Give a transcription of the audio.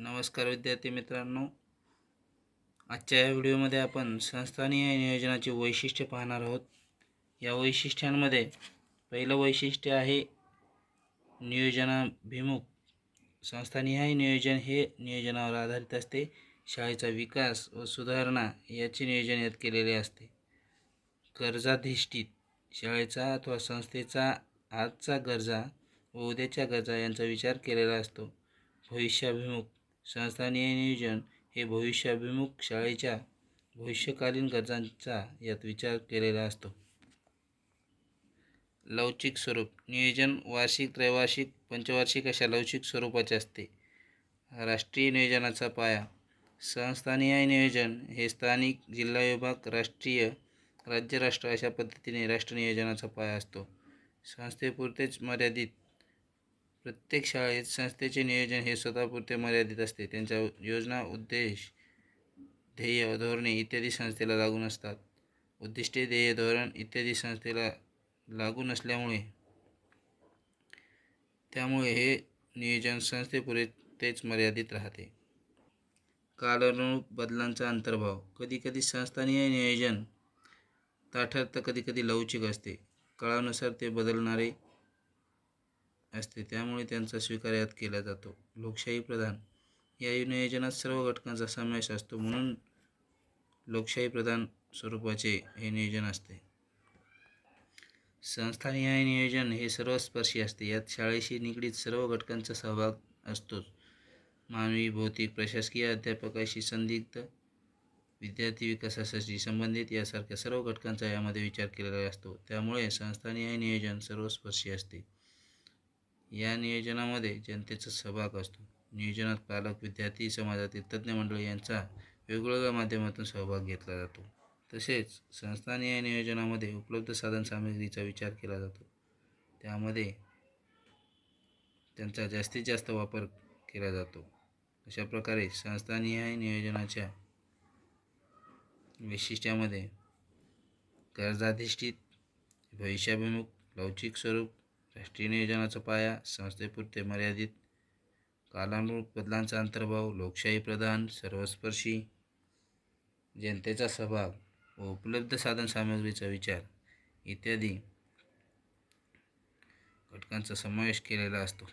नमस्कार विद्यार्थी मित्रांनो. आजच्या या व्हिडिओमध्ये आपण संस्थानीय नियोजनाची वैशिष्ट्य पाहणार आहोत. या वैशिष्ट्यांमध्ये पहिलं वैशिष्ट्य आहे नियोजनाभिमुख. संस्थानिहाय नियोजन हे नियोजनावर आधारित असते. शाळेचा विकास व सुधारणा याचे नियोजन यात केलेले असते. गरजाधिष्ठित शाळेचा अथवा संस्थेचा आजचा गरजा व उद्याच्या गरजा यांचा विचार केलेला असतो. भविष्याभिमुख संस्थानीय नियोजन हे भविष्याभिमुख शाळेच्या भविष्यकालीन गरजांचा यात विचार केलेला असतो. लवचिक स्वरूप. नियोजन वार्षिक त्रैवार्षिक पंचवार्षिक अशा लवचिक स्वरूपाचे असते. राष्ट्रीय नियोजनाचा पाया. संस्थानीय नियोजन हे स्थानिक जिल्हा विभाग राष्ट्रीय राज्य राष्ट्र अशा पद्धतीने राष्ट्र नियोजनाचा पाया असतो. संस्थेपुरतेच मर्यादित प्रत्येक शाळेत संस्थेचे नियोजन हे स्वतःपुरते मर्यादित असते. त्यांच्या योजना उद्देश ध्येय धोरणे इत्यादी संस्थेला लागू नसतात उद्दिष्टे ध्येय धोरण इत्यादी संस्थेला लागू नसल्यामुळे त्यामुळे हे नियोजन संस्थेपुरतेच मर्यादित राहते. कालानुरूप बदलांचा अंतर्भाव. कधीकधी संस्थानीय नियोजन ताठर तर कधीकधी लवचिक असते. काळानुसार ते बदलणारे असते. त्यामुळे त्यांचा स्वीकार यात केला जातो. लोकशाही प्रधान. या नियोजनात सर्व घटकांचा समावेश असतो म्हणून लोकशाही प्रधान स्वरूपाचे हे नियोजन असते. संस्थानीय नियोजन हे सर्वस्पर्शी असते. यात शाळेशी निगडीत सर्व घटकांचा सहभाग असतोच. मानवी भौतिक प्रशासकीय अध्यापकाशी संदिग्ध विद्यार्थी विकासाशी संबंधित यासारख्या सर्व घटकांचा यामध्ये विचार केलेला असतो. त्यामुळे संस्थानीय नियोजन सर्वस्पर्शी असते. या नियोजनामध्ये जनतेचा सहभाग असतो. नियोजनात पालक विद्यार्थी समाजातील तज्ज्ञ मंडळी यांचा वेगवेगळ्या माध्यमातून सहभाग घेतला जातो. तसेच संस्थानीय नियोजनामध्ये उपलब्ध साधनसामग्रीचा विचार केला जातो. त्यामध्ये त्यांचा जास्तीत जास्त वापर केला जातो. अशा प्रकारे संस्थानीय नियोजनाच्या वैशिष्ट्यामध्ये गरजाधिष्ठित भविष्याभिमुख लवचिक स्वरूप राष्ट्रीय नियोजनाचा पाया संस्थेपुरते मर्यादित. कालानुरूप बदलांचा अंतर्भाव लोकशाही प्रधान सर्वस्पर्शी जनतेचा सहभाग व उपलब्ध साधन सामग्रीचा विचार इत्यादी घटकांचा समावेश केलेला असतो.